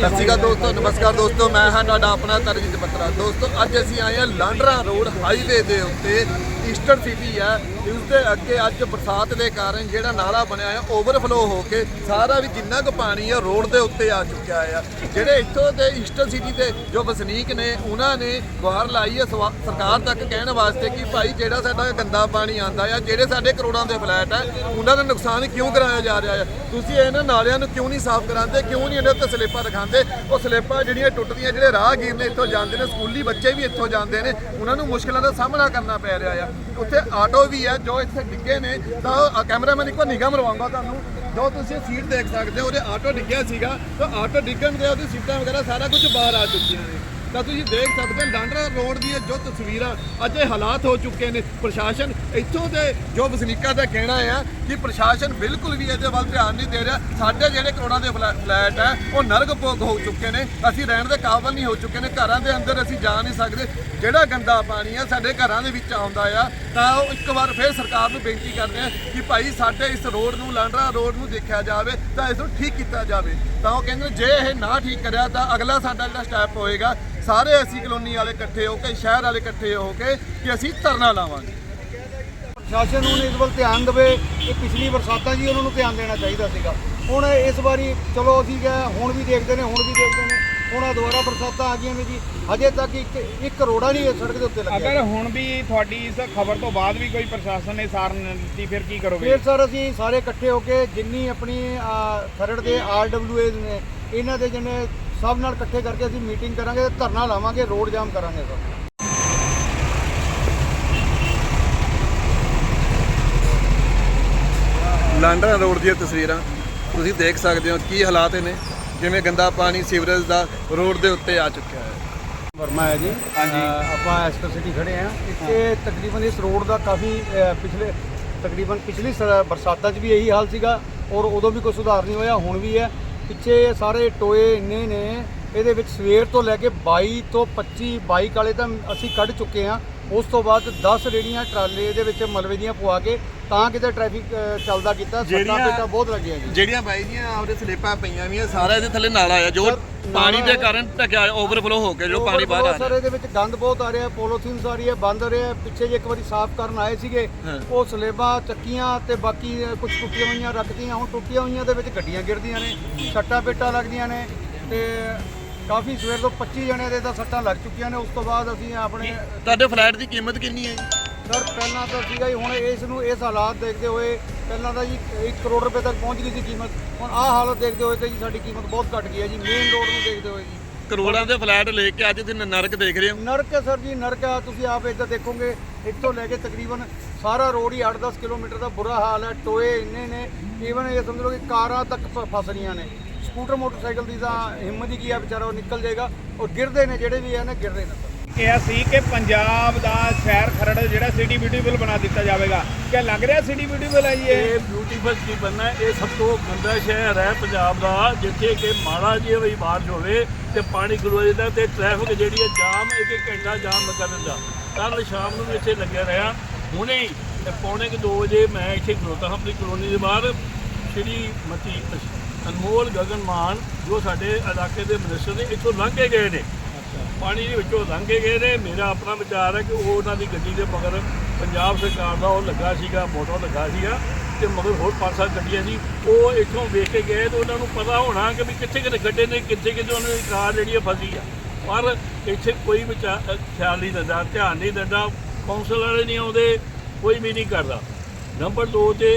ਸਤਿ ਸ਼੍ਰੀ ਅਕਾਲ ਦੋਸਤੋ, ਨਮਸਕਾਰ ਦੋਸਤੋ, ਮੈਂ ਹਾਂ ਤੁਹਾਡਾ ਆਪਣਾ ਤਰਜੀਤ ਬੱਤਰਾ। ਦੋਸਤੋ, ਅੱਜ ਅਸੀਂ ਆਏ ਹਾਂ ਲਾਂਡਰਾ ਰੋਡ ਹਾਈਵੇ ਦੇ ਉੱਤੇ। ਈਸਟਰਨ ਸਿਟੀ ਆ ਉਸ ਦੇ ਅੱਗੇ ਅੱਜ ਬਰਸਾਤ ਦੇ ਕਾਰਨ ਜਿਹੜਾ ਨਾਲਾ ਬਣਿਆ ਹੈ ਓਵਰਫਲੋ ਹੋ ਕੇ ਸਾਰਾ ਵੀ ਜਿੰਨਾ ਕੁ ਪਾਣੀ ਆ, ਰੋਡ ਦੇ ਉੱਤੇ ਆ ਚੁੱਕਿਆ ਆ ਜਿਹੜੇ ਇੱਥੋਂ ਦੇ ਈਸਟਰਨ ਸਿਟੀ ਦੇ ਜੋ ਵਸਨੀਕ ਨੇ, ਉਹਨਾਂ ਨੇ ਗੁਹਾਰ ਲਾਈ ਹੈ ਸਵਾ- ਸਰਕਾਰ ਤੱਕ ਕਹਿਣ ਵਾਸਤੇ ਕਿ ਭਾਈ ਜਿਹੜਾ ਸਾਡਾ ਗੰਦਾ ਪਾਣੀ ਆਂਦਾ ਆ, ਜਿਹੜੇ ਸਾਡੇ ਕਰੋੜਾਂ ਦੇ ਫਲੈਟ ਹੈ ਉਹਨਾਂ ਦਾ ਨੁਕਸਾਨ ਕਿਉਂ ਕਰਾਇਆ ਜਾ ਰਿਹਾ ਆ? ਤੁਸੀਂ ਇਹਨਾਂ ਨਾਲਿਆਂ ਨੂੰ ਕਿਉਂ ਨਹੀਂ ਸਾਫ਼ ਕਰਾਉਂਦੇ? ਕਿਉਂ ਨਹੀਂ ਇਹਨਾਂ ਉੱਤੇ ਸਲੇਪਾਂ ਦਿਖਾਉਂਦੇ? ਉਹ ਸਲੇਪਾਂ ਜਿਹੜੀਆਂ ਟੁੱਟਦੀਆਂ, ਜਿਹੜੇ ਰਾਹਗੀਰ ਨੇ ਇੱਥੋਂ ਜਾਂਦੇ ਨੇ, ਸਕੂਲੀ ਬੱਚੇ ਵੀ ਇੱਥੋਂ ਜਾਂਦੇ ਨੇ, ਉਹਨਾਂ ਨੂੰ ਮੁਸ਼ਕਲਾਂ ਦਾ ਸਾਹਮਣਾ ਕਰਨਾ ਪੈ ਰਿਹਾ ਆ। ਉੱਥੇ ਆਟੋ ਵੀ ਹੈ, ਜੋ ਇੱਥੇ ਡਿੱਗੇ ਨੇ, ਤਾਂ ਕੈਮਰਾਮੈਨ ਇੱਕ ਵਾਰ ਨਿਗਾਹ ਮਰਵਾਉਂਗਾ ਤੁਹਾਨੂੰ। ਜੋ ਤੁਸੀਂ ਸੀਟ ਦੇਖ ਸਕਦੇ ਹੋ, ਉਹਦੇ ਆਟੋ ਡਿੱਗਿਆ ਸੀਗਾ, ਤਾਂ ਆਟੋ ਡਿੱਗਣ ਦੇ ਉਹਦੀ ਸੀਟਾਂ ਵਗੈਰਾ ਸਾਰਾ ਕੁਝ ਬਾਹਰ ਆ ਚੁੱਕੀਆਂ ਨੇ। ਤਾਂ ਤੁਸੀਂ ਦੇਖ ਸਕਦੇ ਹੋ ਲਾਂਡਰਾ ਰੋਡ ਦੀਆਂ ਜੋ ਤਸਵੀਰਾਂ ਅੱਜ ਇਹ ਹਾਲਾਤ ਹੋ ਚੁੱਕੇ ਨੇ। ਪ੍ਰਸ਼ਾਸਨ ਇੱਥੋਂ ਦੇ ਜੋ ਵਸਨੀਕਾਂ ਦਾ ਕਹਿਣਾ ਆ ਕਿ ਪ੍ਰਸ਼ਾਸਨ ਬਿਲਕੁਲ ਵੀ ਇਹਦੇ ਵੱਲ ਧਿਆਨ ਨਹੀਂ ਦੇ ਰਿਹਾ। ਸਾਡੇ ਜਿਹੜੇ ਕਰੋੜਾਂ ਦੇ ਫਲੈ- ਫਲੈਟ ਹੈ ਉਹ ਨਰਕ ਭੋਗ ਹੋ ਚੁੱਕੇ ਨੇ। ਅਸੀਂ ਰਹਿਣ ਦੇ ਕਾਬਲ ਨਹੀਂ ਹੋ ਚੁੱਕੇ ਨੇ। ਘਰਾਂ ਦੇ ਅੰਦਰ ਅਸੀਂ ਜਾ ਨਹੀਂ ਸਕਦੇ। ਜਿਹੜਾ ਗੰਦਾ ਪਾਣੀ ਆ ਸਾਡੇ ਘਰਾਂ ਦੇ ਵਿੱਚ ਆਉਂਦਾ ਆ, ਤਾਂ ਉਹ ਇੱਕ ਵਾਰ ਫਿਰ ਸਰਕਾਰ ਨੂੰ ਬੇਨਤੀ ਕਰਦੇ ਆ ਕਿ ਭਾਈ ਸਾਡੇ ਇਸ ਰੋਡ ਨੂੰ, ਲਾਂਡਰਾ ਰੋਡ ਨੂੰ ਦੇਖਿਆ ਜਾਵੇ। ਤਾਂ ਇਸ ਨੂੰ ਠੀਕ ਕੀਤਾ ਜਾਵੇ, ਤਾਂ ਉਹ ਕਹਿੰਦੇ ਜੇ ਇਹ ਨਾ ਠੀਕ ਕਰਿਆ ਤਾਂ ਅਗਲਾ ਸਾਡਾ ਜਿਹੜਾ ਸਟੈਪ ਹੋਏਗਾ, ਸਾਰੇ ਅਸੀਂ ਕਲੋਨੀ ਵਾਲੇ ਇਕੱਠੇ ਹੋ ਕੇ, ਸ਼ਹਿਰ ਵਾਲੇ ਇਕੱਠੇ ਹੋ ਕੇ ਕਿ ਅਸੀਂ ਧਰਨਾ ਲਾਵਾਂਗੇ। ਪ੍ਰਸ਼ਾਸਨ ਨੂੰ ਇਸ ਵੱਲ ਧਿਆਨ ਦੇਵੇ ਕਿ ਪਿਛਲੀ ਬਰਸਾਤਾਂ ਜੀ ਉਹਨਾਂ ਨੂੰ ਧਿਆਨ ਦੇਣਾ ਚਾਹੀਦਾ ਸੀਗਾ। ਹੁਣ ਇਸ ਵਾਰੀ, ਚਲੋ ਅਸੀਂ ਗਏ ਹੁਣ ਵੀ ਦੇਖਦੇ ਨੇ, ਹੁਣ ਵੀ ਦੇਖਦੇ ਨੇ। ਹੁਣ ਆਹ ਦੁਬਾਰਾ ਬਰਸਾਤਾਂ ਆ ਗਈਆਂ ਨੇ ਜੀ। ਹਜੇ ਤੱਕ ਇੱਕ ਇੱਕ ਕਰੋੜਾ ਨਹੀਂ ਇਹ ਸੜਕ ਦੇ ਉੱਤੇ ਲੱਗਿਆ। ਅਗਰ ਹੁਣ ਵੀ ਤੁਹਾਡੀ ਇਸ ਖਬਰ ਤੋਂ ਬਾਅਦ ਵੀ ਕੋਈ ਪ੍ਰਸ਼ਾਸਨ ਨੇ ਸਾਰ ਨਹੀਂ ਦਿੱਤੀ ਫਿਰ ਕੀ ਕਰੋਗੇ? ਫਿਰ ਸਰ ਅਸੀਂ ਸਾਰੇ ਇਕੱਠੇ ਹੋ ਕੇ ਜਿੰਨੀ ਆਪਣੀ ਖਰੜ ਦੇ ਆਰਡਬਲਯੂਏ ਨੇ ਇਹਨਾਂ ਦੇ ਜਿਹਨੇ ਸਭ ਨਾਲ ਇਕੱਠੇ ਕਰਕੇ ਅਸੀਂ ਮੀਟਿੰਗ ਕਰਾਂਗੇ ਤੇ ਧਰਨਾ ਲਾਵਾਂਗੇ ਰੋਡ ਜਾਮ ਕਰਾਂਗੇ ਸਰ। ਲਾਂਡਰਾ ਰੋਡ ਦੀਆਂ ਤਸਵੀਰਾਂ ਤੁਸੀਂ ਦੇਖ ਸਕਦੇ ਹੋ ਕੀ ਹਾਲਾਤ ਨੇ ਜਿਵੇਂ ਗੰਦਾ ਪਾਣੀ ਸੀਵਰੇਜ ਦਾ ਰੋਡ ਦੇ ਉੱਤੇ ਆ ਚੁੱਕਿਆ ਹੈ। ਵਰਮਾ ਹੈ ਜੀ। ਹਾਂਜੀ। ਆਪਾਂ ਐਸਟਰ ਸਿਟੀ ਖੜੇ ਆ ਇੱਥੇ ਤਕਰੀਬਨ ਇਸ ਰੋਡ ਦਾ ਕਾਫੀ ਪਿਛਲੇ ਤਕਰੀਬਨ ਪਿਛਲੀ ਬਰਸਾਤਾਂ 'ਚ ਵੀ ਇਹੀ ਹਾਲ ਸੀਗਾ ਔਰ ਉਦੋਂ ਵੀ ਕੋਈ ਸੁਧਾਰ ਨਹੀਂ ਹੋਇਆ ਹੁਣ ਵੀ ਹੈ। ਪਿੱਛੇ ਸਾਰੇ ਟੋਏ ਇੰਨੇ ਨੇ ਇਹਦੇ ਵਿੱਚ ਸਵੇਰ ਤੋਂ ਲੈ ਕੇ 22 ਤੋਂ 25 ਬਾਈਕ ਵਾਲੇ ਤਾਂ ਅਸੀਂ ਕੱਢ ਚੁੱਕੇ ਆ ਉਸ ਤੋਂ ਬਾਅਦ 10 ਰੇੜੀਆਂ ਟਰਾਲੇ ਇਹਦੇ ਵਿੱਚ ਮਲਬੇ ਦੀਆਂ ਪਵਾ ਕੇ ਤਾਂ ਕਿਤੇ ਟ੍ਰੈਫਿਕ ਚੱਲਦਾ ਕੀਤਾ ਸੱਟਾਂ ਜਿਹੜੀਆਂ- ਪੇਟਾਂ ਬਹੁਤ ਲੱਗੀਆਂ ਜੀ ਜਿਹੜੀਆਂ ਬਾਈ ਦੀਆਂ ਆਪਦੇ ਸਲੇਪਾਂ ਪਈਆਂ ਵੀਆਂ ਸਾਰਾ ਇਹਦੇ ਥੱਲੇ ਨਾਲਾ ਆ ਜੋ ਸਰ, ਪਾਣੀ ਨਾਲਾ ਦੇ ਹੈ। ਕਾਰਨ ਢਕਿਆ ਓਵਰਫਲੋ ਹੋ ਕੇ ਜੋ ਪਾਣੀ ਬਾਹਰ ਆ ਸਰ ਰਿਹਾ ਇਹਦੇ ਵਿੱਚ ਗੰਦ ਬਹੁਤ ਆ ਰਿਹਾ ਪੋਲੋਥੀਨਸ ਆ ਰਹੀ ਹੈ ਬੰਦ ਰਿਹਾ ਪਿੱਛੇ ਜੇ ਇੱਕ ਵਾਰੀ ਸਾਫ਼ ਕਰਨ ਆਏ ਸੀਗੇ ਹਾਂ। ਉਹ ਸਲੇਬਾਂ ਚੱਕੀਆਂ ਤੇ ਬਾਕੀ ਕੁਝ ਟੁੱਟੀਆਂ ਹੋਈਆਂ ਰੱਖਦੀਆਂ ਹੁਣ ਟੁੱਟੀਆਂ ਹੋਈਆਂ ਦੇ ਵਿੱਚ ਗੱਡੀਆਂ ਗਿਰਦੀਆਂ ਨੇ ਸੱਟਾਂ ਪੇਟਾਂ ਲੱਗਦੀਆਂ ਨੇ ਤੇ ਕਾਫੀ ਸਵੇਰ ਤੋਂ 25 ਜਣੇ ਦੇ ਤਾਂ ਸੱਟਾਂ ਲੱਗ ਚੁੱਕੀਆਂ ਨੇ ਉਸ ਤੋਂ ਬਾਅਦ ਅਸੀਂ ਆਪਣੇ ਤੁਹਾਡੇ ਫਲੈਟ ਦੀ ਕੀਮਤ ਕਿੰਨੀ ਹੈ ਸਰ ਪਹਿਲਾਂ ਤਾਂ ਸੀਗਾ ਜੀ ਹੁਣ ਇਸ ਨੂੰ ਇਸ ਹਾਲਾਤ ਦੇਖਦੇ ਹੋਏ ਪਹਿਲਾਂ ਤਾਂ ਜੀ 1 ਕਰੋੜ ਰੁਪਏ ਤੱਕ ਪਹੁੰਚ ਗਈ ਸੀ ਕੀਮਤ ਹੁਣ ਆਹ ਹਾਲਤ ਦੇਖਦੇ ਹੋਏ ਤਾਂ ਜੀ ਸਾਡੀ ਕੀਮਤ ਬਹੁਤ ਘਟ ਗਈ ਹੈ ਜੀ ਮੇਨ ਰੋਡ ਨੂੰ ਦੇਖਦੇ ਹੋਏ ਜੀ। ਕਰੋੜਾਂ ਦੇ ਫਲੈਟ ਲੈ ਕੇ ਅੱਜ ਤੁਸੀਂ ਨਰਕ ਦੇਖ ਰਹੇ ਹੋ? ਨਰਕ ਹੈ ਸਰ ਜੀ ਨਰਕ ਆ ਤੁਸੀਂ ਆਪ ਇੱਧਰ ਦੇਖੋਗੇ ਇੱਥੋਂ ਲੈ ਕੇ ਤਕਰੀਬਨ ਸਾਰਾ ਰੋਡ ਹੀ 8-10 ਕਿਲੋਮੀਟਰ ਦਾ ਬੁਰਾ ਹਾਲ ਹੈ ਟੋਏ ਇੰਨੇ ਨੇ ਈਵਨ ਇਹ ਸਮਝ ਲਓ ਕਿ ਕਾਰਾਂ ਤੱਕ ਫਸ ਰਹੀਆਂ ਨੇ। ਸਕੂਟਰ ਮੋਟਰਸਾਈਕਲ ਦੀ ਤਾਂ ਹਿੰਮਤ ਹੀ ਕੀ ਆ ਵਿਚਾਰਾ ਉਹ ਨਿਕਲ ਜਾਏਗਾ। ਔਰ ਗਿਰਦੇ ਨੇ ਜਿਹੜੇ ਵੀ ਆ ਨਾ ਗਿਰਦੇ ਨੇ। ਕਿਹਾ ਸੀ ਕਿ ਪੰਜਾਬ ਦਾ ਸ਼ਹਿਰ ਖਰੜ ਜਿਹੜਾ ਸਿਟੀ ਬਿਊਟੀਫੁਲ ਬਣਾ ਦਿੱਤਾ ਜਾਵੇਗਾ। ਕੀ ਲੱਗ ਰਿਹਾ ਸਿਟੀ ਬਿਊਟੀਫੁਲ ਹੈ ਜੀ ਇਹ? ਬਿਊਟੀਫੁਲ ਕੀ ਬਣਨਾ ਹੈ? ਇਹ ਸਭ ਤੋਂ ਗੰਦਾ ਸ਼ਹਿਰ ਹੈ ਪੰਜਾਬ ਦਾ ਜਿੱਥੇ ਕਿ ਮਾੜਾ ਜਿਹਾ ਵੀ ਬਾਰਿਸ਼ ਹੋਵੇ ਤੇ ਪਾਣੀ ਖਲੋ ਜਾਂਦਾ ਤੇ ਟ੍ਰੈਫਿਕ ਜਿਹੜੀ ਹੈ ਜਾਮ ਇੱਕ ਇੱਕ ਘੰਟਾ ਜਾਮ ਲੱਗਾ ਰਹਿੰਦਾ। ਕੱਲ ਸ਼ਾਮ ਨੂੰ ਵੀ ਇੱਥੇ ਲੱਗਿਆ ਰਿਹਾ। ਹੁਣੇ ਹੀ ਤੇ ਪੌਣੇ ਕੁ 2 ਵਜੇ ਮੈਂ ਇੱਥੇ ਖਲੋਤਾ ਹਾਂ ਆਪਣੀ ਕਲੋਨੀ ਦੇ ਬਾਹਰ ਸ਼੍ਰੀ ਮਤੀ ਅਨਮੋਲ ਗਗਨ ਮਾਨ ਜੋ ਸਾਡੇ ਇਲਾਕੇ ਦੇ ਮਿਨਿਸਟਰ ਨੇ ਇੱਥੋਂ ਲੰਘ ਕੇ ਗਏ ਨੇ। ਪਾਣੀ ਦੇ ਵਿੱਚੋਂ ਲੰਘ ਕੇ ਗਏ ਨੇ। ਮੇਰਾ ਆਪਣਾ ਵਿਚਾਰ ਹੈ ਕਿ ਉਹ ਉਹਨਾਂ ਦੀ ਗੱਡੀ ਦੇ ਮਗਰ ਪੰਜਾਬ ਸਰਕਾਰ ਦਾ ਉਹ ਲੱਗਾ ਸੀਗਾ ਮੋਟਰ ਲੱਗਾ ਸੀਗਾ ਤੇ ਮਗਰ ਹੋਰ ਪੰਜ ਸੱਤ ਗੱਡੀਆਂ ਸੀ। ਉਹ ਇੱਥੋਂ ਵੇਖ ਕੇ ਗਏ ਤੇ ਉਹਨਾਂ ਨੂੰ ਪਤਾ ਹੋਣਾ ਕਿ ਵੀ ਕਿੱਥੇ ਕਿੱਥੇ ਗੱਡੇ ਨੇ ਕਿੱਥੇ ਕਿੱਥੇ ਉਹਨਾਂ ਦੀ ਕਾਰ ਜਿਹੜੀ ਹੈ ਫਸੀ ਆ। ਪਰ ਇੱਥੇ ਕੋਈ ਵਿਚਾਰ ਖਿਆਲ ਨਹੀਂ ਦਿੰਦਾ ਧਿਆਨ ਨਹੀਂ ਦਿੰਦਾ ਕੌਂਸਲ ਵਾਲੇ ਨਹੀਂ ਆਉਂਦੇ ਕੋਈ ਵੀ ਨਹੀਂ ਕਰਦਾ। ਨੰਬਰ 2 ਤੇ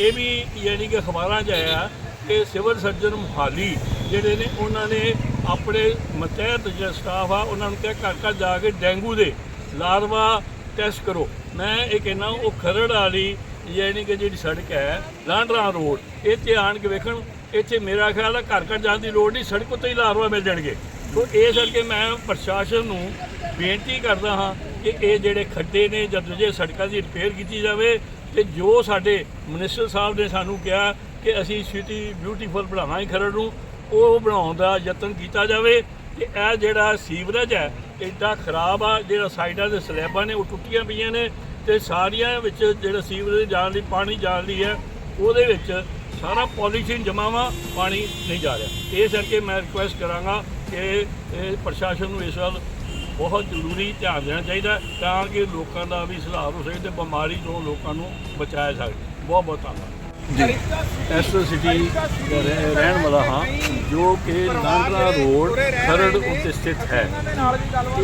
ਇਹ ਵੀ ਯਾਨੀ ਕਿ ਅਖਬਾਰਾਂ 'ਚ ਆਇਆ ਕਿ ਸਿਵਲ ਸਰਜਨ ਮੁਹਾਲੀ ਜਿਹੜੇ ਨੇ, ਉਹਨਾਂ ਨੇ ਆਪਣੇ ਮਤਹਿਤ ਜਿਹੜਾ ਸਟਾਫ ਆ, ਉਹਨਾਂ ਨੂੰ ਕਿਹਾ ਘਰ ਘਰ ਜਾ ਕੇ ਡੈਂਗੂ ਦੇ ਲਾਰਵਾ ਟੈਸਟ ਕਰੋ। ਮੈਂ ਇਹ ਕਹਿੰਦਾ, ਉਹ ਖਰੜ ਵਾਲੀ ਯਾਨੀ ਕਿ ਜਿਹੜੀ ਸੜਕ ਹੈ, ਲਾਂਡਰਾ ਰੋਡ, ਇੱਥੇ ਆਣ ਕੇ ਵੇਖਣ, ਇੱਥੇ ਮੇਰਾ ਖਿਆਲ ਹੈ ਘਰ ਘਰ ਜਾਣ ਦੀ ਲੋੜ ਨਹੀਂ, ਸੜਕ ਉੱਤੇ ਹੀ ਲਾਰਵਾ ਮਿਲ ਜਾਣਗੇ। ਸੋ ਇਸ ਕਰਕੇ ਮੈਂ ਪ੍ਰਸ਼ਾਸਨ ਨੂੰ ਬੇਨਤੀ ਕਰਦਾ ਹਾਂ ਕਿ ਇਹ ਜਿਹੜੇ ਖੱਡੇ ਨੇ ਜਾਂ ਜੇ ਸੜਕਾਂ ਦੀ ਰਿਪੇਅਰ ਕੀਤੀ ਜਾਵੇ ਤੇ ਜੋ ਸਾਡੇ ਮਿਨਿਸਟਰ ਸਾਹਿਬ ਨੇ ਸਾਨੂੰ ਕਿਹਾ ਕਿ ਅਸੀਂ ਸਿਟੀ ਬਿਊਟੀਫੁਲ ਬਣਾਵਾਂਗੇ ਖਰੜ ਨੂੰ, ਉਹ ਬਣਾਉਣ ਦਾ ਯਤਨ ਕੀਤਾ ਜਾਵੇ ਤੇ ਇਹ ਜਿਹੜਾ ਸੀਵਰੇਜ ਹੈ ਇੱਡਾ ਖਰਾਬ ਆ, ਜਿਹੜਾ ਸਾਈਡਾਂ ਦੇ ਸਲੈਬਾਂ ਨੇ, ਉਹ ਟੁੱਟੀਆਂ ਪਈਆਂ ਨੇ ਤੇ ਸਾਰੀਆਂ ਵਿੱਚ ਜਿਹੜਾ ਸੀਵਰੇਜ ਜਾਣ ਲਈ, ਪਾਣੀ ਜਾਣ ਲਈ ਹੈ, ਉਹਦੇ ਵਿੱਚ ਸਾਰਾ ਪੋਲੀਥੀਨ ਜਮ੍ਹਾਂ ਵਾ, ਪਾਣੀ ਨਹੀਂ ਜਾ ਰਿਹਾ। ਇਸ ਕਰਕੇ ਮੈਂ ਰਿਕੁਐਸਟ ਕਰਾਂਗਾ ਕਿ ਪ੍ਰਸ਼ਾਸਨ ਨੂੰ ਇਸ ਵੱਲ ਬਹੁਤ ਜ਼ਰੂਰੀ ਧਿਆਨ ਦੇਣਾ ਚਾਹੀਦਾ ਤਾਂ ਕਿ ਲੋਕਾਂ ਦਾ ਵੀ ਸੁਧਾਰ ਹੋ ਸਕੇ ਤੇ ਬਿਮਾਰੀ ਤੋਂ ਲੋਕਾਂ ਨੂੰ ਬਚਾਇਆ ਜਾ ਸਕੇ। ਬਹੁਤ ਬਹੁਤ ਧੰਨਵਾਦ। ਐਸਟਰ ਸਿਟੀ ਦਾ ਰਹਿ- ਰਹਿਣ ਵਾਲਾ ਹਾਂ ਜੋ ਕਿ ਲਾਂਡਰਾ ਰੋਡ ਖਰੜ ਉੱਤੇ ਸਥਿਤ ਹੈ।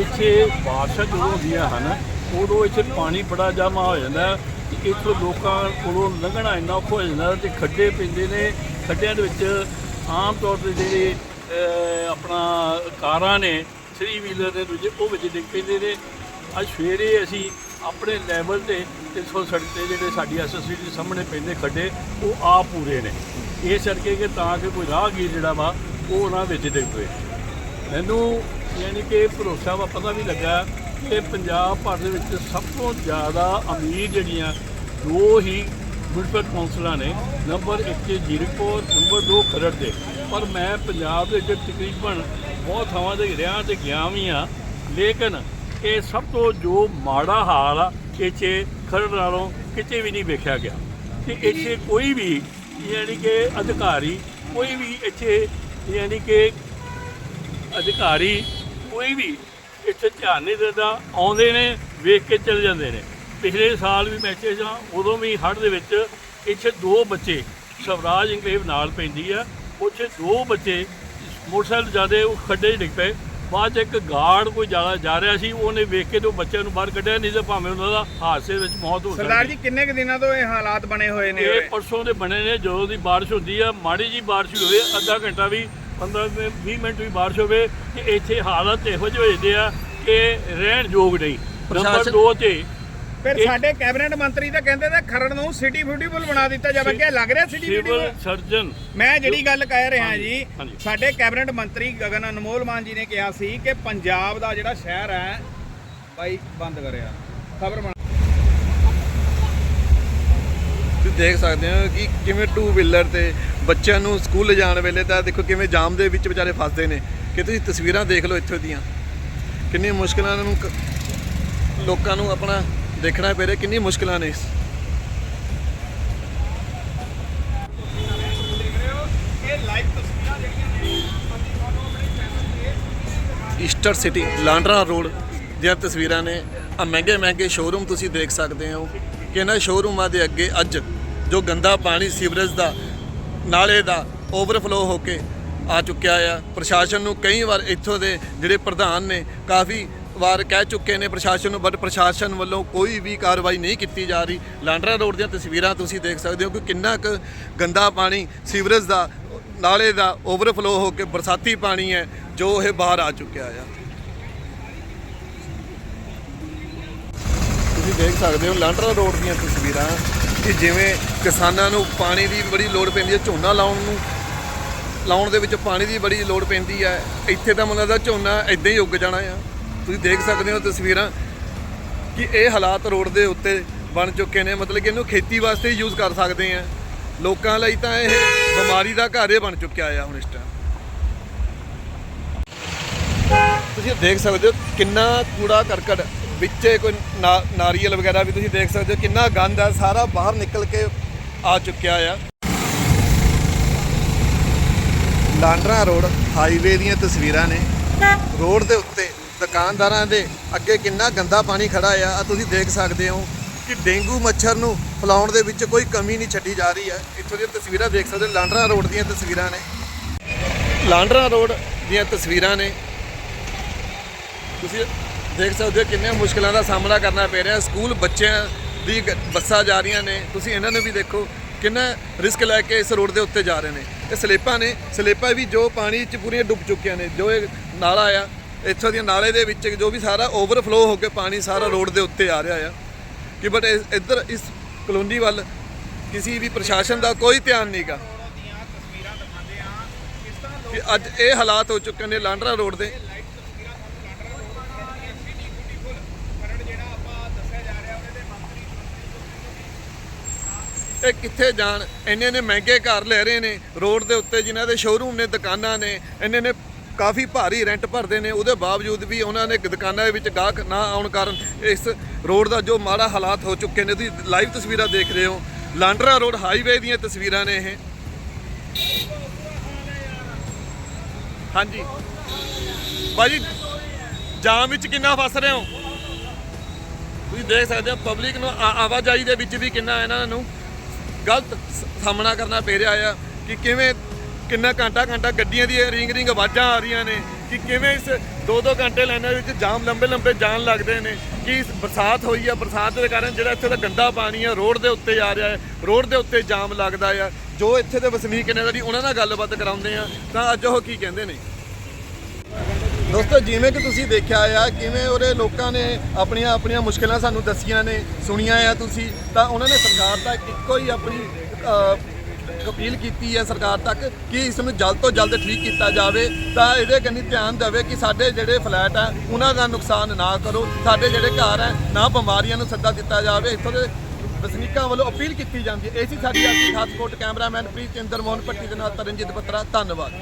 ਇੱਥੇ ਬਾਰਿਸ਼ਾਂ ਜਦੋਂ ਹੁੰਦੀਆਂ ਹਨ ਉਦੋਂ ਇੱਥੇ ਪਾਣੀ ਬੜਾ ਜਮ੍ਹਾਂ ਹੋ ਜਾਂਦਾ ਹੈ ਤੇ ਇੱਥੋਂ ਲੋਕਾਂ ਕੋਲੋਂ ਲੰਘਣਾ ਇੰਨਾ ਔਖਾ ਹੋ ਜਾਂਦਾ ਤੇ ਖੱਡੇ ਪੈਂਦੇ ਨੇ। ਖੱਡਿਆਂ ਦੇ ਵਿੱਚ ਆਮ ਤੌਰ ਤੇ ਜਿਹੜੇ ਅਹ, ਆਪਣਾ ਕਾਰਾਂ ਨੇ ਥਰੀ ਵੀਲਰ ਦੇ ਦੂਜੇ ਉਹ ਵਿੱਚ ਡਿੱਗ ਪੈਂਦੇ ਨੇ। ਅੱਜ ਸਵੇਰੇ ਅਸੀਂ ਆਪਣੇ ਲੈਵਲ ਤੇ 300 ਸੜਕ ਤੇ ਜਿਹੜੇ ਸਾਡੀ ਐਸਐਸਸੀ ਦੇ ਸਾਹਮਣੇ ਪੈਂਦੇ ਖੱਡੇ, ਉਹ ਆ ਪੂਰੇ ਨੇ। ਇਹ ਕਰਕੇ ਕਿ ਤਾਂ ਕਿ ਕੋਈ ਰਾਹਗੀਰ ਜਿਹੜਾ ਵਾ, ਉਹ ਉਹਨਾਂ ਵਿੱਚ ਡਿੱਗ ਪਏ। ਮੈਨੂੰ ਯਾਨੀ ਕਿ ਭਰੋਸਾ ਵਾ, ਪਤਾ ਵੀ ਲੱਗਾ ਕਿ ਪੰਜਾਬ ਭਰ ਦੇ ਵਿੱਚ ਸਭ ਤੋਂ ਜ਼ਿਆਦਾ ਅਮੀਰ ਜਿਹੜੀਆਂ ਦੋ ਹੀ ਮੁਨਸਪਲ ਕੌਂਸਲਾਂ ਨੇ, ਨੰਬਰ 1 ਤੇ ਜੀਰਕਪੁਰ, ਨੰਬਰ 2 ਖਰੜ ਦੇ। ਪਰ ਮੈਂ ਪੰਜਾਬ ਦੇ ਵਿੱਚ ਤਕਰੀਬਨ ਬਹੁਤ ਥਾਵਾਂ ਤੇ ਰਿਹਾ ਤੇ ਗਿਆ ਵੀ ਆ ਲੇਕਿਨ ਇਹ ਸਭ ਤੋਂ ਜੋ ਮਾੜਾ ਹਾਲ ਆ ਇੱਥੇ ਖਰੜ ਨਾਲੋਂ ਕਿਤੇ ਵੀ ਨਹੀਂ ਵੇਖਿਆ ਗਿਆ। ਕਿ ਇੱਥੇ ਕੋਈ ਵੀ ਯਾਨੀ ਕਿ ਅਧਿਕਾਰੀ, ਕੋਈ ਵੀ ਇੱਥੇ ਯਾਨੀ ਕਿ ਅਧਿਕਾਰੀ, ਕੋਈ ਵੀ ਇੱਥੇ ਧਿਆਨ ਨਹੀਂ ਦਿੰਦਾ, ਆਉਂਦੇ ਨੇ, ਵੇਖ ਕੇ ਚਲੇ ਜਾਂਦੇ ਨੇ। ਪਿਛਲੇ ਸਾਲ ਵੀ ਮੈਚੇ ਜਾਂ ਉਦੋਂ ਵੀ ਹੜ੍ਹ ਦੇ ਵਿੱਚ ਇੱਥੇ ਦੋ ਬੱਚੇ ਸਵਰਾਜ ਇੰਕਲੇਵ ਨਾਲ ਪੈਂਦੀ ਆ। ਉੱਥੇ ਦੋ ਬੱਚੇ ਮੋਟਰਸਾਈਕਲ ਜਾਂਦੇ, ਉਹ ਖੱਡੇ 'ਚ ਡਿੱਗ ਪਏ। ਬਾਅਦ 'ਚ ਇੱਕ ਗਾਰਡ ਕੋਈ ਜ਼ਿਆਦਾ ਜਾ ਰਿਹਾ ਸੀ ਉਹਨੇ ਵੇਖ ਕੇ ਤੇ ਉਹ ਬੱਚਿਆਂ ਨੂੰ ਬਾਹਰ ਕੱਢਿਆ ਨਹੀਂ ਤਾਂ ਭਾਵੇਂ ਉਹਨਾਂ ਦਾ ਹਾਦਸੇ ਵਿੱਚ ਮੌਤ ਹੋ ਸਕਦੀ ਸਰਦਾਰ ਜੀ ਕਿੰਨੇ ਕੁ ਦਿਨਾਂ ਤੋਂ ਇਹ ਹਾਲਾਤ ਬਣੇ ਹੋਏ ਨੇ? ਇਹ ਪਰਸੋਂ ਦੇ ਬਣੇ ਨੇ ਜਦੋਂ ਦੀ ਬਾਰਿਸ਼ ਹੁੰਦੀ ਆ ਮਾੜੀ ਜੀ ਬਾਰਿਸ਼ ਹੋਵੇ ਅੱਧਾ ਘੰਟਾ ਵੀ 15 ਮਿੰਟ 20 ਮਿੰਟ ਵੀ ਬਾਰਿਸ਼ ਹੋਵੇ ਤੇ ਇੱਥੇ ਹਾਲਾਤ ਇਹੋ ਜਿਹੇ ਹੋ ਜਾਂਦੇ ਆ ਕਿ ਰਹਿਣ ਯੋਗ ਨਹੀਂ। ਨੰਬਰ ਪ੍ਰਸ਼ਾਸਨ- 2 ਤੇ ਫਿਰ ਸਾਡੇ ਕੈਬਨਿਟ ਮੰਤਰੀ ਤਾਂ ਕਹਿੰਦੇ ਤੇ ਖਰੜ ਨੂੰ ਸਿਟੀ ਬਿਊਟੀਫੁਲ ਬਣਾ ਦਿੱਤਾ ਜਾਵੇ। ਕੀ ਲੱਗ ਰਿਹਾ ਸਿਟੀ ਬਿਊਟੀਫੁਲ? ਸਰਜਨ। ਮੈਂ ਜਿਹੜੀ ਗੱਲ ਕਹਿ ਰਿਹਾ ਜੀ। ਸਾਡੇ ਕੈਬਨਿਟ ਮੰਤਰੀ ਗਗਨ ਅਨਮੋਲ ਮਾਨ ਜੀ ਨੇ ਕਿਹਾ ਸੀ ਕਿ ਪੰਜਾਬ ਦਾ ਜਿਹੜਾ ਸ਼ਹਿਰ ਹੈ ਬਾਈ ਬੰਦ ਕਰਿਆ। ਖਬਰ ਤੁਸੀਂ ਦੇਖ ਸਕਦੇ ਹੋ ਕਿ ਕਿਵੇਂ ਟੂ ਵੀਲਰ ਤੇ ਬੱਚਿਆਂ ਨੂੰ ਸਕੂਲ ਲਿਜਾਣ ਵੇਲੇ ਤਾਂ ਦੇਖੋ ਕਿਵੇਂ ਜਾਮ ਦੇ ਵਿੱਚ ਵਿਚਾਰੇ ਫਸਦੇ ਨੇ। ਕਿ ਤੁਸੀਂ ਤਸਵੀਰਾਂ ਦੇਖ ਲਓ ਇੱਥੋਂ ਦੀਆਂ। ਕਿੰਨੀ ਮੁਸ਼ਕਲਾਂ ਨੂੰ ਲੋਕਾਂ ਨੂੰ ਆਪਣਾ ਦੇਖਣਾ ਪੈ ਰਿਹਾ ਕਿੰਨੀ ਮੁਸ਼ਕਲਾਂ ਨੇ ਈਸਟਰ ਸਿਟੀ ਲਾਂਡਰਾ ਰੋਡ ਦੀਆਂ ਤਸਵੀਰਾਂ ਨੇ। ਆ ਮਹਿੰਗੇ ਮਹਿੰਗੇ ਸ਼ੋਰੂਮ ਤੁਸੀਂ ਦੇਖ ਸਕਦੇ ਹੋ ਕਿ ਇਹਨਾਂ ਸ਼ੋਰੂਮਾਂ ਦੇ ਅੱਗੇ ਅੱਜ ਜੋ ਗੰਦਾ ਪਾਣੀ ਸੀਵਰੇਜ ਦਾ, ਨਾਲੇ ਦਾ ਓਵਰਫਲੋ ਹੋ ਕੇ ਆ ਚੁੱਕਿਆ ਆ। ਪ੍ਰਸ਼ਾਸਨ ਨੂੰ ਕਈ ਵਾਰ ਇੱਥੋਂ ਦੇ ਜਿਹੜੇ ਪ੍ਰਧਾਨ ਨੇ ਕਾਫੀ ਵਾਰ ਕਹਿ ਚੁੱਕੇ ਨੇ ਪ੍ਰਸ਼ਾਸਨ ਨੂੰ ਬਟ ਪ੍ਰਸ਼ਾਸਨ ਵੱਲੋਂ ਕੋਈ ਵੀ ਕਾਰਵਾਈ ਨਹੀਂ ਕੀਤੀ ਜਾ ਰਹੀ। ਲਾਂਡਰਾ ਰੋਡ ਦੀਆਂ ਤਸਵੀਰਾਂ ਤੁਸੀਂ ਦੇਖ ਸਕਦੇ ਹੋ ਕਿ ਕਿੰਨਾ ਕੁ ਗੰਦਾ ਪਾਣੀ, ਸੀਵਰੇਜ ਦਾ, ਨਾਲੇ ਦਾ ਓਵਰਫਲੋ ਹੋ ਕੇ ਬਰਸਾਤੀ ਪਾਣੀ ਹੈ, ਜੋ ਇਹ ਬਾਹਰ ਆ ਚੁੱਕਿਆ ਆ। ਤੁਸੀਂ ਦੇਖ ਸਕਦੇ ਹੋ ਲਾਂਡਰਾ ਰੋਡ ਦੀਆਂ ਤਸਵੀਰਾਂ ਕਿ ਜਿਵੇਂ ਕਿਸਾਨਾਂ ਨੂੰ ਪਾਣੀ ਦੀ ਬੜੀ ਲੋੜ ਪੈਂਦੀ ਹੈ, ਝੋਨਾ ਲਾਉਣ ਨੂੰ, ਲਾਉਣ ਦੇ ਵਿੱਚ ਪਾਣੀ ਦੀ ਬੜੀ ਲੋੜ ਪੈਂਦੀ ਹੈ। ਇੱਥੇ ਤਾਂ ਮਤਲਬ ਦਾ ਝੋਨਾ ਇਦਾਂ ਹੀ ਉੱਗ ਜਾਣਾ ਆ। ਤੁਸੀਂ ਦੇਖ ਸਕਦੇ ਹੋ ਤਸਵੀਰਾਂ ਕਿ ਇਹ ਹਾਲਾਤ ਰੋਡ ਦੇ ਉੱਤੇ ਬਣ ਚੁੱਕੇ ਨੇ। ਮਤਲਬ ਕਿ ਇਹਨੂੰ ਖੇਤੀ ਵਾਸਤੇ ਯੂਜ਼ ਕਰ ਸਕਦੇ ਆ। ਲੋਕਾਂ ਲਈ ਤਾਂ ਇਹ ਬਿਮਾਰੀ ਦਾ ਘਰ ਹੀ ਬਣ ਚੁੱਕਿਆ ਆ ਹੁਣ ਇਸ ਟਾਈਮ ਤੁਸੀਂ ਦੇਖ ਸਕਦੇ ਹੋ ਕਿੰਨਾ ਕੂੜਾ ਕਰਕਟ ਵਿੱਚ ਕੋਈ ਨਾ- ਨਾਰੀਅਲ ਵਗੈਰਾ ਵੀ ਤੁਸੀਂ ਦੇਖ ਸਕਦੇ ਹੋ। ਕਿੰਨਾ ਗੰਦ ਆ, ਸਾਰਾ ਬਾਹਰ ਨਿਕਲ ਕੇ ਆ ਚੁੱਕਿਆ ਆ। ਲਾਂਡਰਾ ਰੋਡ ਹਾਈਵੇ ਦੀਆਂ ਤਸਵੀਰਾਂ ਨੇ। ਰੋਡ ਦੇ ਉੱਤੇ ਦੁਕਾਨਦਾਰਾਂ ਦੇ ਅੱਗੇ ਕਿੰਨਾ ਗੰਦਾ ਪਾਣੀ ਖੜਾ ਆ ਆ ਤੁਸੀਂ ਦੇਖ ਸਕਦੇ ਹੋ ਕਿ ਡੇਂਗੂ ਮੱਛਰ ਨੂੰ ਫੈਲਾਉਣ ਦੇ ਵਿੱਚ ਕੋਈ ਕਮੀ ਨਹੀਂ ਛੱਡੀ ਜਾ ਰਹੀ ਹੈ। ਇੱਥੋਂ ਦੀਆਂ ਤਸਵੀਰਾਂ ਦੇਖ ਸਕਦੇ ਹੋ, ਲਾਂਡਰਾ ਰੋਡ ਦੀਆਂ ਤਸਵੀਰਾਂ ਨੇ। ਲਾਂਡਰਾ ਰੋਡ ਦੀਆਂ ਤਸਵੀਰਾਂ ਨੇ। ਤੁਸੀਂ ਦੇਖ ਸਕਦੇ ਹੋ ਕਿੰਨੀਆਂ ਮੁਸ਼ਕਲਾਂ ਦਾ ਸਾਹਮਣਾ ਕਰਨਾ ਪੈ ਰਿਹਾ। ਸਕੂਲ ਬੱਚਿਆਂ ਦੀ ਬੱਸਾਂ ਜਾ ਰਹੀਆਂ ਨੇ। ਤੁਸੀਂ ਇਹਨਾਂ ਨੂੰ ਵੀ ਦੇਖੋ ਕਿੰਨਾ ਰਿਸਕ ਲੈ ਕੇ ਇਸ ਰੋਡ ਦੇ ਉੱਤੇ ਜਾ ਰਹੇ ਨੇ। ਇਹ ਸਲੇਪਾਂ ਨੇ, ਸਲੇਪਾਂ ਵੀ ਜੋ ਪਾਣੀ 'ਚ ਪੂਰੀਆਂ ਡੁੱਬ ਚੁੱਕੀਆਂ ਨੇ, ਜੋ ਇਹ ਨਾਲਾ ਆ ਇੱਥੋਂ ਦੀਆਂ ਨਾਲੇ ਦੇ ਵਿੱਚ ਜੋ ਵੀ ਸਾਰਾ ਓਵਰਫਲੋ ਹੋ ਕੇ ਪਾਣੀ ਸਾਰਾ ਰੋਡ ਦੇ ਉੱਤੇ ਆ ਰਿਹਾ ਆ। ਕਿ ਬਟ ਇੱਧਰ ਇਸ ਕਲੋਨੀ ਵੱਲ ਕਿਸੇ ਵੀ ਪ੍ਰਸ਼ਾਸਨ ਦਾ ਕੋਈ ਧਿਆਨ ਨਹੀਂਗਾ ਦੀਆਂ ਕਿ ਅੱਜ ਇਹ ਹਾਲਾਤ ਹੋ ਚੁੱਕੇ ਨੇ ਲਾਂਡਰਾ ਰੋਡ ਦੇ। ਇਹ ਕਿੱਥੇ ਜਾਣ? ਇੰਨੇ ਨੇ ਮਹਿੰਗੇ ਘਰ ਲੈ ਰਹੇ ਨੇ ਰੋਡ ਦੇ ਉੱਤੇ, ਜਿਨ੍ਹਾਂ ਦੇ ਸ਼ੋਰੂਮ ਨੇ, ਦੁਕਾਨਾਂ ਨੇ, ਇੰਨੇ ਨੇ ਕਾਫੀ ਭਾਰੀ ਰੈਂਟ ਭਰਦੇ ਨੇ। ਉਹਦੇ ਬਾਵਜੂਦ ਵੀ ਉਹਨਾਂ ਨੇ ਦੁਕਾਨਾਂ ਦੇ ਵਿੱਚ ਗਾਹਕ ਨਾ ਆਉਣ ਕਾਰਨ ਇਸ ਰੋਡ ਦਾ ਜੋ ਮਾੜਾ ਹਾਲਾਤ ਹੋ ਚੁੱਕੇ ਨੇ, ਤੁਸੀਂ ਲਾਈਵ ਤਸਵੀਰਾਂ ਦੇਖ ਰਹੇ ਹੋ। ਲਾਂਡਰਾ ਰੋਡ ਹਾਈਵੇ ਦੀਆਂ ਤਸਵੀਰਾਂ ਨੇ ਇਹ। ਹਾਂਜੀ। ਭਾਜੀ, ਜਾਮ ਵਿੱਚ ਕਿੰਨਾ ਫਸ ਰਹੇ ਹੋ? ਤੁਸੀਂ ਦੇਖ ਸਕਦੇ ਹੋ ਪਬਲਿਕ ਨੂੰ ਆ- ਆਵਾਜਾਈ ਦੇ ਵਿੱਚ ਵੀ ਕਿੰਨਾ ਇਹਨਾਂ ਨੂੰ ਗਲਤ ਸ- ਸਾਹਮਣਾ ਕਰਨਾ ਪੈ ਰਿਹਾ ਆ ਕਿ ਕਿਵੇਂ ਕਿੰਨਾ ਘੰਟਾ ਘੰਟਾ ਗੱਡੀਆਂ ਦੀ ਰਿੰਗ ਰਿੰਗ ਆਵਾਜ਼ਾਂ ਆ ਰਹੀਆਂ ਨੇ ਕਿ ਕਿਵੇਂ ਇਸ ਦੋ ਦੋ ਘੰਟੇ ਲਾਈਨਾਂ ਵਿੱਚ ਜਾਮ ਲੰਬੇ ਲੰਬੇ ਜਾਣ ਲੱਗਦੇ ਨੇ, ਕਿ ਇਸ ਬਰਸਾਤ ਹੋਈ ਆ, ਬਰਸਾਤ ਦੇ ਕਾਰਨ ਜਿਹੜਾ ਇੱਥੇ ਦਾ ਗੰਦਾ ਪਾਣੀ ਆ, ਰੋਡ ਦੇ ਉੱਤੇ ਆ ਰਿਹਾ ਹੈ, ਰੋਡ ਦੇ ਉੱਤੇ ਜਾਮ ਲੱਗਦਾ ਆ। ਜੋ ਇੱਥੇ ਦੇ ਵਸਨੀਕ ਨੇ ਦੀ ਉਹਨਾਂ ਨਾਲ ਗੱਲਬਾਤ ਕਰਾਉਂਦੇ ਆ। ਤਾਂ ਅੱਜ ਉਹ ਕੀ ਕਹਿੰਦੇ ਨੇ? ਦੋਸਤੋ, ਜਿਵੇਂ ਕਿ ਤੁਸੀਂ ਦੇਖਿਆ ਆ, ਕਿਵੇਂ ਉਹਦੇ ਲੋਕਾਂ ਨੇ ਆਪਣੀਆਂ ਆਪਣੀਆਂ ਮੁਸ਼ਕਲਾਂ ਸਾਨੂੰ ਦੱਸੀਆਂ ਨੇ, ਸੁਣੀਆਂ ਆ ਤੁਸੀਂ, ਤਾਂ ਉਹਨਾਂ ਨੇ ਸਰਕਾਰ ਦਾ ਇੱਕੋ ਹੀ ਆਪਣੀ ਅਪੀਲ ਕੀਤੀ ਹੈ ਸਰਕਾਰ ਤੱਕ ਕਿ ਇਸ ਨੂੰ ਜਲਦ ਤੋਂ ਜਲਦ ਠੀਕ ਕੀਤਾ ਜਾਵੇ, ਤਾਂ ਇਹਦੇ ਕੰਨੀ ਧਿਆਨ ਦੇਵੇ ਕਿ ਸਾਡੇ ਜਿਹੜੇ ਫਲੈਟ ਆ, ਉਹਨਾਂ ਦਾ ਨੁਕਸਾਨ ਨਾ ਕਰੋ, ਸਾਡੇ ਜਿਹੜੇ ਘਰ ਆ, ਨਾ ਬਿਮਾਰੀਆਂ ਨੂੰ ਸੱਦਾ ਦਿੱਤਾ ਜਾਵੇ। ਇੱਥੋਂ ਦੇ ਵਸਨੀਕਾਂ ਵੱਲੋਂ ਅਪੀਲ ਕੀਤੀ ਜਾਂਦੀ ਹੈ। ਇਹ ਸੀ ਸਾਡੀ ਅੱਜ ਦੀ ਖਾਸ ਕੋਟ ਕੈਮਰਾਮੈਨ ਪ੍ਰੀਤ ਚੰਦਰ ਮੋਹਨ ਭੱਟੀ ਦੇ ਨਾਲ ਤਰਨਜੀਤ ਬੱਤਰਾ। ਧੰਨਵਾਦ।